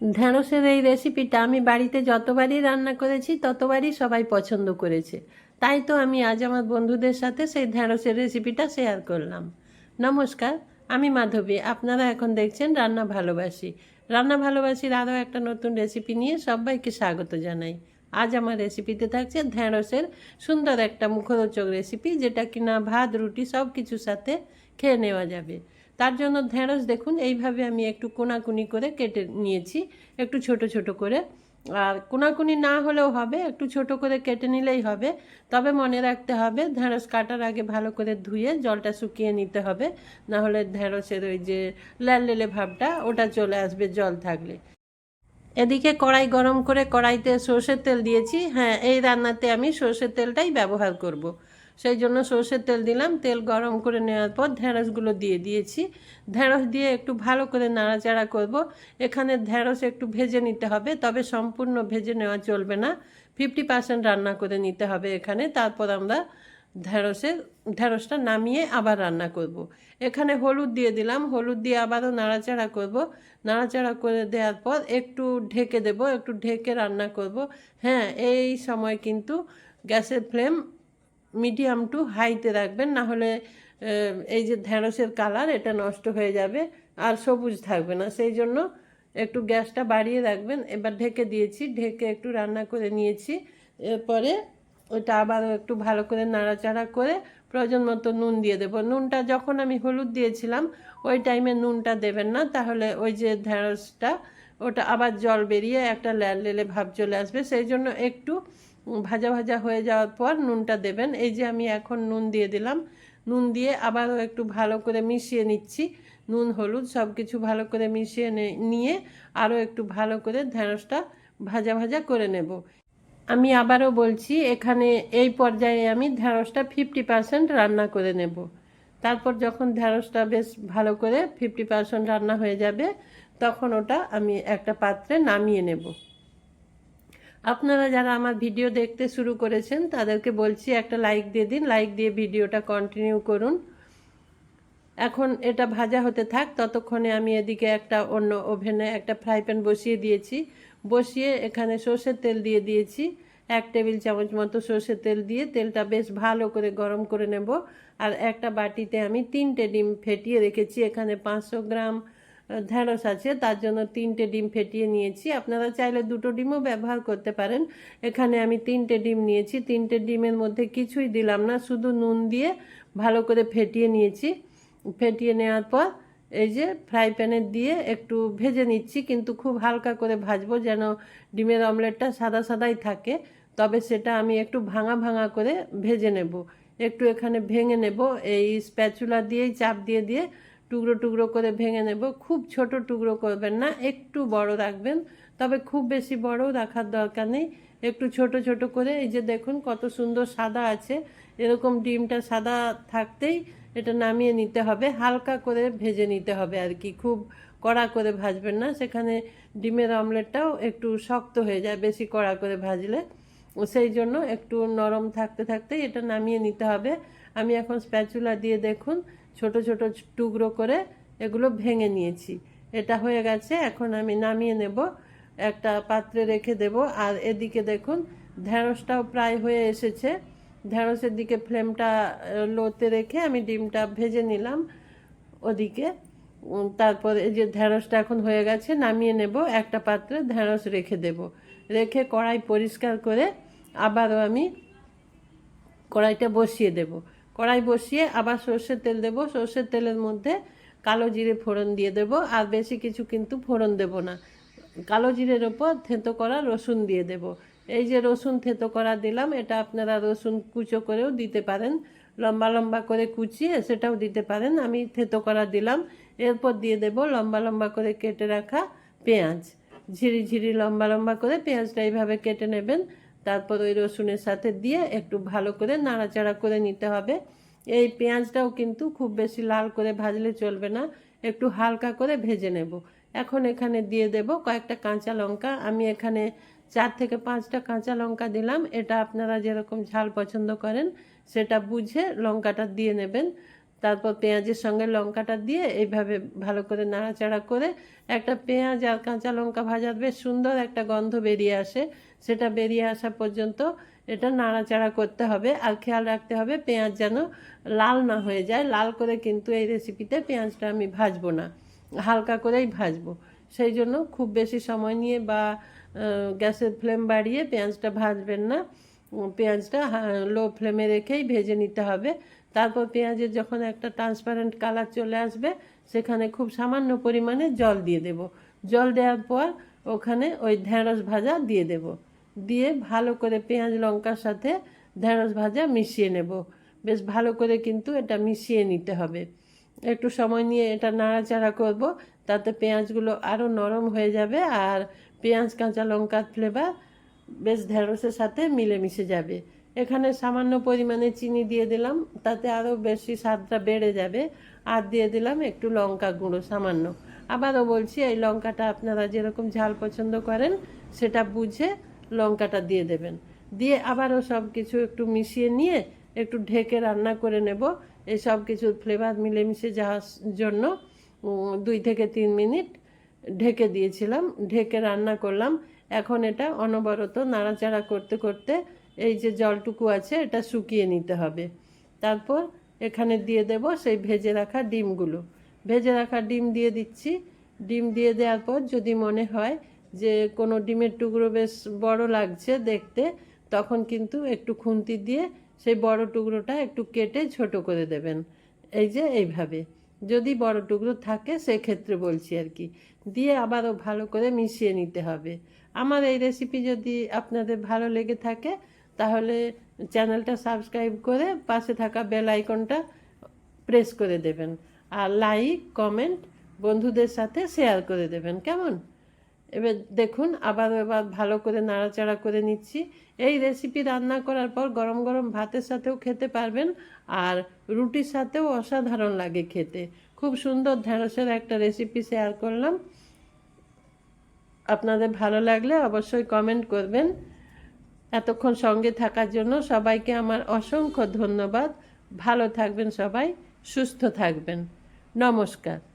ঢ্যাঁড়সের এই রেসিপিটা আমি বাড়িতে যতবারই রান্না করেছি, ততবারই সবাই পছন্দ করেছে। তাই তো আমি আজ আমার বন্ধুদের সাথে সেই ঢ্যাঁড়সের রেসিপিটা শেয়ার করলাম। নমস্কার, আমি মাধবী। আপনারা এখন দেখছেন রান্না ভালোবাসি। রান্না ভালোবাসির আরও একটা নতুন রেসিপি নিয়ে সবাইকে স্বাগত জানাই। আজ আমার রেসিপিতে থাকছে ঢ্যাঁড়সের সুন্দর একটা মুখরোচক রেসিপি যেটা কিনা ভাত, রুটি সব কিছুর সাথে খেয়ে নেওয়া যাবে। তার জন্য ঢেঁড়স দেখুন, এইভাবে আমি একটু কোনাকুনি করে কেটে নিয়েছি, একটু ছোট ছোট করে। আর কোনাকুনি না হলেও হবে, একটু ছোট করে কেটে নিলেই হবে। তবে মনে রাখতে হবে, ঢেঁড়স কাটার আগে ভালো করে ধুয়ে জলটা শুকিয়ে নিতে হবে না হলে ঢেঁড়সের ওই যে লাল লেলে ভাবটা, ওটা চলে আসবে, জল থাকলে। এদিকে কড়াই গরম করে কড়াইতে সর্ষের তেল দিয়েছি। হ্যাঁ এই রান্নাতে আমি সর্ষের তেলটাই ব্যবহার করব। সেই জন্য সর্ষের তেল দিলাম। তেল গরম করে নেওয়ার পর ঢেঁড়সগুলো দিয়ে দিয়েছি। ঢেঁড়স দিয়ে একটু ভালো করে নাড়াচাড়া করব। এখানে ঢেঁড়স একটু ভেজে নিতে হবে, তবে সম্পূর্ণ ভেজে নেওয়া চলবে না। ফিফটি পার্সেন্ট রান্না করে নিতে হবে এখানে। তারপর আমরা ঢেঁড়সের ঢেঁড়সটা নামিয়ে আবার রান্না করব। এখানে হলুদ দিয়ে দিলাম। হলুদ দিয়ে আবারও নাড়াচাড়া করব। নাড়াচাড়া করে দেওয়ার পর একটু ঢেকে দেব, একটু ঢেকে রান্না করব। হ্যাঁ এই সময় কিন্তু গ্যাসের ফ্লেম মিডিয়াম টু হাইতে রাখবেন, না হলে এই যে ঢেঁড়সের কালার, এটা নষ্ট হয়ে যাবে আর সবুজ থাকবে না। সেই জন্য একটু গ্যাসটা বাড়িয়ে রাখবেন। এবার ঢেকে দিয়েছি, ঢেকে একটু রান্না করে নিয়েছি। এরপরে ওটা আবারও একটু ভালো করে নাড়াচাড়া করে প্রয়োজন মতো নুন দিয়ে দেবো। নুনটা যখন আমি হলুদ দিয়েছিলাম, ওই টাইমে নুনটা দেবেন না। তাহলে ওই যে ঢেঁড়সটা, ওটা আবার জল বেরিয়ে একটা ল্যাল লেলে ভাব চলে আসবে। সেই জন্য একটু ভাজা ভাজা হয়ে যাওয়ার পর নুনটা দেবেন। এই যে আমি এখন নুন দিয়ে দিলাম। নুন দিয়ে আবারও একটু ভালো করে মিশিয়ে নিচ্ছি। নুন, হলুদ সব কিছু ভালো করে মিশিয়ে নিয়ে আরও একটু ভালো করে ঢেঁড়সটা ভাজা ভাজা করে নেব। আমি আবারও বলছি, এখানে এই পর্যায়ে আমি ঢেঁড়সটা ফিফটি পার্সেন্ট রান্না করে নেব। তারপর যখন ঢেঁড়সটা বেশ ভালো করে ফিফটি পার্সেন্ট রান্না হয়ে যাবে, তখন ওটা আমি একটা পাত্রে নামিয়ে নেব। আপনারা যারা আমার ভিডিও দেখতে শুরু করেছেন, তাদেরকে বলছি একটা লাইক দিয়ে দিন, লাইক দিয়ে ভিডিওটা কন্টিনিউ করুন। এখন এটা ভাজা হতে থাক, ততক্ষণে আমি এদিকে একটা অন্য ওভেনে একটা ফ্রাই প্যান বসিয়ে দিয়েছি। বসিয়ে এখানে সর্ষের তেল দিয়ে দিয়েছি। এক টেবিল চামচ মতো সর্ষের তেল দিয়ে তেলটা বেশ ভালো করে গরম করে নেব। আর একটা বাটিতে আমি তিনটে ডিম ফেটিয়ে রেখেছি। এখানে পাঁচশো গ্রাম ঢেঁড়স আছে, তার জন্য তিনটে ডিম ফেটিয়ে নিয়েছি। আপনারা চাইলে দুটো ডিমও ব্যবহার করতে পারেন। এখানে আমি তিনটে ডিম নিয়েছি। তিনটে ডিমের মধ্যে কিছুই দিলাম না, শুধু নুন দিয়ে ভালো করে ফেটিয়ে নিয়েছি। ফেটিয়ে নেওয়ার পর এই যে ফ্রাই প্যানে দিয়ে একটু ভেজে নিচ্ছি, কিন্তু খুব হালকা করে ভাজবো যেন ডিমের অমলেটটা সাদা সাদাই থাকে। তবে সেটা আমি একটু ভাঙা ভাঙা করে ভেজে নেব। একটু এখানে ভেঙে নেব, এই স্প্যাচুলা দিয়েই চাপ দিয়ে দিয়ে টুকরো টুকরো করে ভেঙে নেব। খুব ছোট টুকরো করবেন না, একটু বড় রাখবেন, তবে খুব বেশি বড় রাখার দরকার নেই। একটু ছোট ছোট করে, এই যে দেখুন কত সুন্দর সাদা আছে, এরকম ডিমটা সাদা থাকতেই এটা নামিয়ে নিতে হবে, হালকা করে ভেজে নিতে হবে আর কি, খুব কড়া করে ভাজবেন না। সেখানে ডিমের অমলেটটাও একটু শক্ত হয়ে যায় বেশি কড়া করে ভাজলে। সেই জন্য একটু নরম থাকতে থাকতে এটা নামিয়ে নিতে হবে। আমি এখন স্প্যাচুলা দিয়ে দেখুন ছোট ছোট টুকরো করে এগুলো ভেঙে নিয়েছি। এটা হয়ে গেছে, এখন আমি নামিয়ে নেব, একটা পাত্রে রেখে দেব। আর এদিকে দেখুন, ঢেঁড়সটাও প্রায় হয়ে এসেছে। ঢেঁড়সের দিকে ফ্লেমটা লোতে রেখে আমি ডিমটা ভেজে নিলাম ওদিকে। তারপর এই যে ঢেঁড়সটা এখন হয়ে গেছে, নামিয়ে নেব, একটা পাত্রে ঢেঁড়স রেখে দেব। রেখে কড়াই পরিষ্কার করে আবারও আমি কড়াইটা বসিয়ে দেব। কড়াই বসিয়ে আবার সর্ষের তেল দেব। সর্ষের তেলের মধ্যে কালো জিরে ফোড়ন দিয়ে দেব। আর বেশি কিছু কিন্তু ফোড়ন দেব না। কালো জিরের ওপর থেঁতো করা রসুন দিয়ে দেব। এই যে রসুন থেঁতো করা দিলাম, এটা আপনারা রসুন কুচো করেও দিতে পারেন। লম্বা লম্বা করে কুচিয়ে সেটাও দিতে পারেন। আমি থেঁতো করা দিলাম। এরপর দিয়ে দেব লম্বা লম্বা করে কেটে রাখা পেঁয়াজ। ঝিরি ঝিরি লম্বা লম্বা করে পেঁয়াজটা এইভাবে কেটে নেবেন। তারপর ওই রসুনের সাথে দিয়ে একটু ভালো করে নাড়াচাড়া করে নিতে হবে। এই পেঁয়াজটাও কিন্তু খুব বেশি লাল করে ভাজলে চলবে না, একটু হালকা করে ভেজে নেব। এখন এখানে দিয়ে দেব কয়েকটা কাঁচা লঙ্কা। আমি এখানে চার থেকে পাঁচটা কাঁচা লঙ্কা দিলাম। এটা আপনারা যেরকম ঝাল পছন্দ করেন, সেটা বুঝে লঙ্কাটা দিয়ে নেবেন। তারপর পেঁয়াজের সঙ্গে লঙ্কাটা দিয়ে এইভাবে ভালো করে নাড়াচাড়া করে একটা পেঁয়াজ আর কাঁচা লঙ্কা ভাজার বেশ সুন্দর একটা গন্ধ বেরিয়ে আসে। সেটা বেরিয়ে আসা পর্যন্ত এটা নাড়াচাড়া করতে হবে আর খেয়াল রাখতে হবে পেঁয়াজ যেন লাল না হয়ে যায়। লাল করে কিন্তু এই রেসিপিতে পেঁয়াজটা আমি ভাজবো না। হালকা করেই ভাজবো। সেই জন্য খুব বেশি সময় নিয়ে বা গ্যাসের ফ্লেম বাড়িয়ে পেঁয়াজটা ভাজবেন না। পেঁয়াজটা লো ফ্লেমে রেখেই ভেজে নিতে হবে। তারপর পেঁয়াজের যখন একটা ট্রান্সপারেন্ট কালার চলে আসবে, সেখানে খুব সামান্য পরিমাণে জল দিয়ে দেব। জল দেওয়ার পর ওখানে ওই ঢেঁড়স ভাজা দিয়ে দেব। দিয়ে ভালো করে পেঁয়াজ, লঙ্কার সাথে ঢেঁড়স ভাজা মিশিয়ে নেব। বেশ ভালো করে কিন্তু এটা মিশিয়ে নিতে হবে। একটু সময় নিয়ে এটা নাড়াচাড়া করব তাতে পেঁয়াজগুলো আরও নরম হয়ে যাবে আর পেঁয়াজ, কাঁচা লঙ্কার ফ্লেভার বেশ ঢেঁড়সের সাথে মিলেমিশে যাবে। এখানে সামান্য পরিমাণে চিনি দিয়ে দিলাম, তাতে আরও বেশি স্বাদটা বেড়ে যাবে। আর দিয়ে দিলাম একটু লঙ্কা গুঁড়ো সামান্য। আবারও বলছি, এই লঙ্কাটা আপনারা যেরকম ঝাল পছন্দ করেন সেটা বুঝে লঙ্কাটা দিয়ে দেবেন। দিয়ে আবারও সব কিছু একটু মিশিয়ে নিয়ে একটু ঢেকে রান্না করে নেব। এই সব কিছুর ফ্লেভার মিলেমিশে যাওয়ার জন্য দুই থেকে তিন মিনিট ঢেকে দিয়েছিলাম। ঢেকে রান্না করলাম। এখন এটা অনবরত নাড়াচাড়া করতে করতে এই যে জলটুকু আছে, এটা শুকিয়ে নিতে হবে। তারপর এখানে দিয়ে দেব সেই ভেজে রাখা ডিমগুলো। ভেজে রাখা ডিম দিয়ে দিচ্ছি। ডিম দিয়ে দেওয়ার পর যদি মনে হয় যে কোনো ডিমের টুকরো বেশ বড় লাগছে দেখতে, তখন কিন্তু একটু খুন্তি দিয়ে সেই বড় টুকরোটা একটু কেটে ছোট করে দেবেন। এই যে এইভাবে। যদি বড় টুকরো থাকে সেক্ষেত্রে বলছি আর কি। দিয়ে আবারও ভালো করে মিশিয়ে নিতে হবে। আমার এই রেসিপি যদি আপনাদের ভালো লেগে থাকে, তাহলে চ্যানেলটা সাবস্ক্রাইব করে পাশে থাকা বেল আইকনটা প্রেস করে দেবেন। আর লাইক কমেন্ট বন্ধুদের সাথে শেয়ার করে দেবেন। কেমন? এবার দেখুন আবার এবার ভালো করে নাড়াচাড়া করে নিচ্ছি। এই রেসিপি রান্না করার পর গরম গরম ভাতের সাথেও খেতে পারবেন আর রুটির সাথেও অসাধারণ লাগে খেতে। খুব সুন্দর ঢ্যাঁড়সের একটা রেসিপি শেয়ার করলাম। আপনাদের ভালো লাগলে অবশ্যই কমেন্ট করবেন। এতক্ষণ সঙ্গে থাকার জন্য সবাইকে আমার অসংখ্য ধন্যবাদ। ভালো থাকবেন সবাই, সুস্থ থাকবেন। নমস্কার।